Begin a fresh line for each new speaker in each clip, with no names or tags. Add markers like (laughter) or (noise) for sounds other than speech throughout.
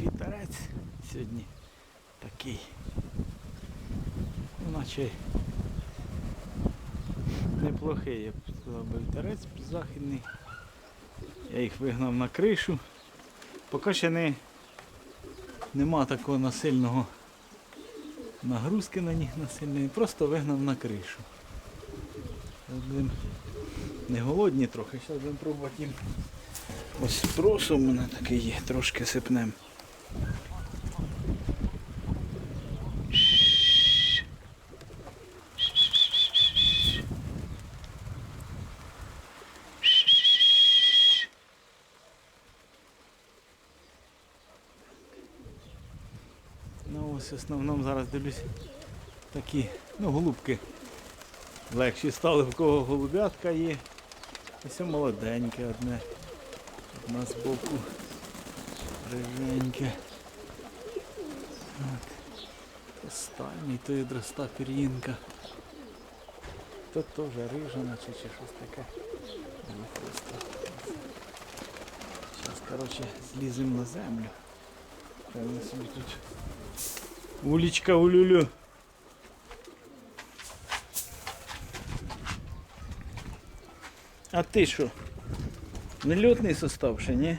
вітерець сьогодні такий. Ну, наче неплохий, я б сказав вітерець західний. Я їх вигнав на кришу. Поки ще не, нема такого насильного нагрузки на них насильної, просто вигнав на кришу. Будемо не голодні трохи, зараз будемо пробувати їм. Ось просо у мене такий є, трошки сипнем. Ну ось в основному зараз дивлюсь такі, ну голубки легші стали, в кого голубятка є. Ось молоденьке одне. Одна з боку риженьке. От. Останній, то ідроста пір'їнка. То теж рижа, наче чи щось таке. Ну, просто. Зараз, коротше, зліземо на землю. Певно собі тут. Улічка, улюлю. А ти що? Нельотний состав ще, ні?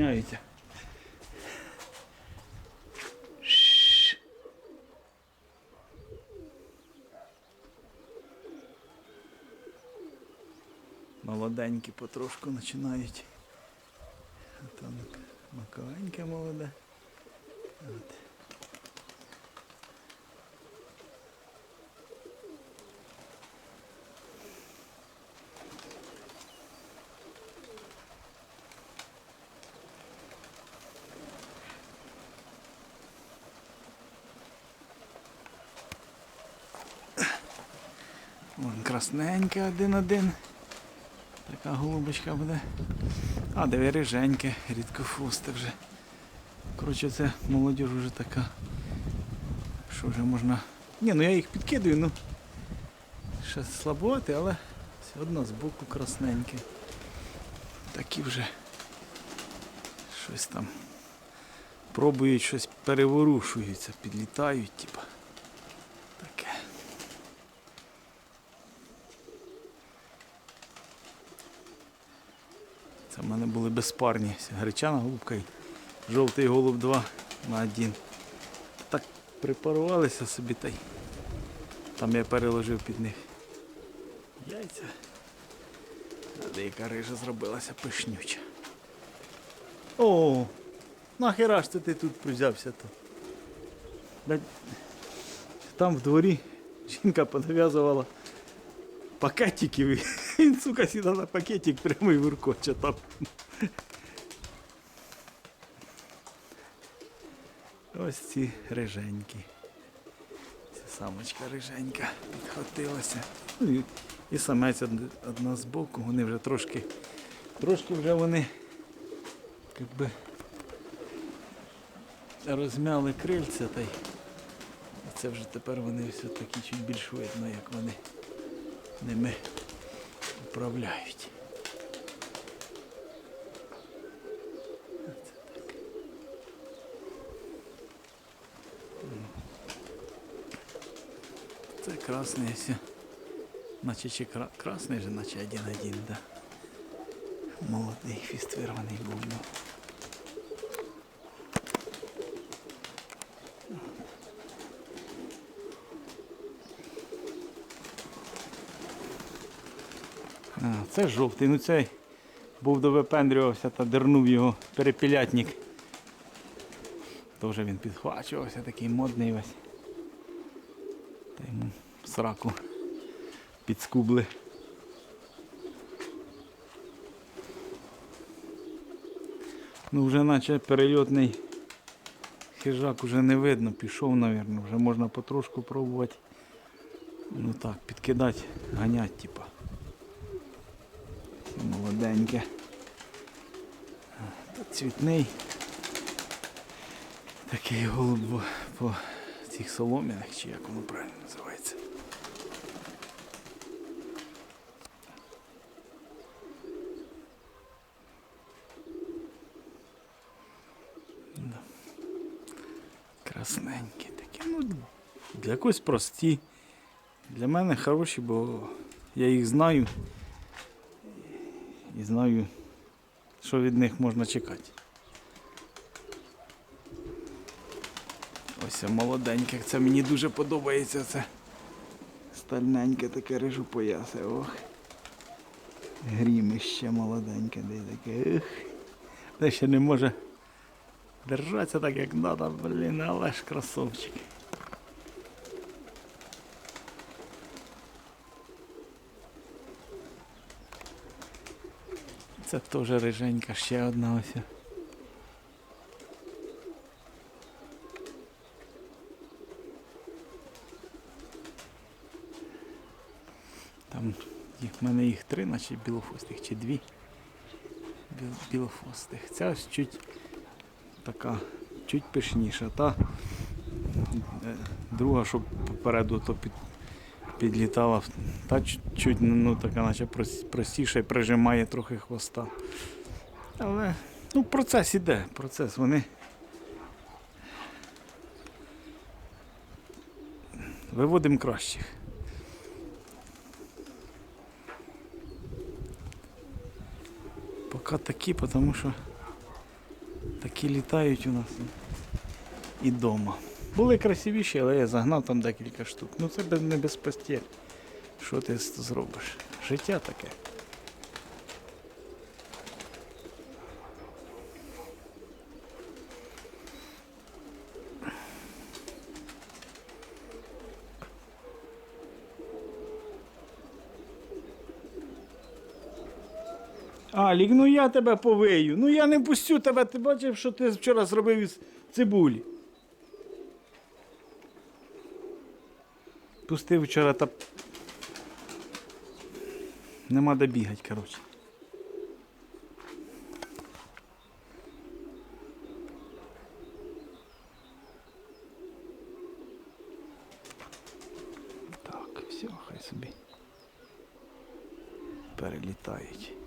Стісняються. Молоденькі потрошку починають. Там маковеньке молоде. От. Вон красненьке один-один. Така голубочка буде. А, диви риженьке, рідкофусте вже. Коротше, це молодіж вже така. Що вже можна. Ні, ну я їх підкидаю, ну. Ще слаботи, але все одно з боку красненьке. Такі вже щось там. Пробують щось переворушуються, підлітають, типа. Таке. В мене були безпарні. Гречана голубка і жовтий голуб 2 на один. Так припарувалися собі та й там я переложив під них яйця. А деяка рижа зробилася пишнюча. О, нахера ж ти тут взявся то? Там в дворі жінка понав'язувала пакетиків. (laughs) Він, сука, сідав на пакетик прямо і виркоче там. Ось ці риженькі. Ця самочка риженька підхватилася. Ну, і, і самець одна з боку, вони вже трошки, трошки вже вони як би, розмяли крильця та й це вже тепер вони все таки чуть більш видно, як вони ними управляють. Це красний ось. Наче чи кра... красний же, наче один-один, да. Молодий хвіст вирваний був. Це жовтий, ну цей був довипендрювався та дернув його перепілятник. Тоже він підхвачувався, такий модний весь. Та йому сраку підскубли. Ну вже наче перельотний хижак уже не видно, пішов, мабуть, вже можна потрошку пробувати. Ну так, підкидати, ганять, типа молоденьке. Тут цвітний. Такий голуб по цих солом'янах, чи як воно правильно називається. Красненькі такі. Ну, Для когось прості. Для мене хороші, бо я їх знаю. І знаю, що від них можна чекати. Ось це молоденьке, це мені дуже подобається. Це стальненьке таке рижу поясе. Ох. Грімище молоденьке, де таке. Ех. Де ще не може держатися так, як треба, блін, але ж красавчик. Це теж риженька, ще одна ось. Там в мене їх три, наче білофостих, чи дві. Біл, білофостих. Ця ось чуть така, чуть пишніша. Та е, друга, що попереду то під, підлітала, та чуть, ну, така, наче прос- простіша і прижимає трохи хвоста. Але ну, процес іде, процес. Вони виводимо кращих. Поки такі, тому що такі літають у нас і вдома. Були красивіші, але я загнав там декілька штук. Ну це не без постіль. Що ти зробиш? Життя таке. Алік, ну я тебе повию. Ну я не пустю тебе. Ти бачив, що ти вчора зробив із цибулі. Пустив вчора та. Нема де бігати, коротше. Так, все, хай собі перелітають.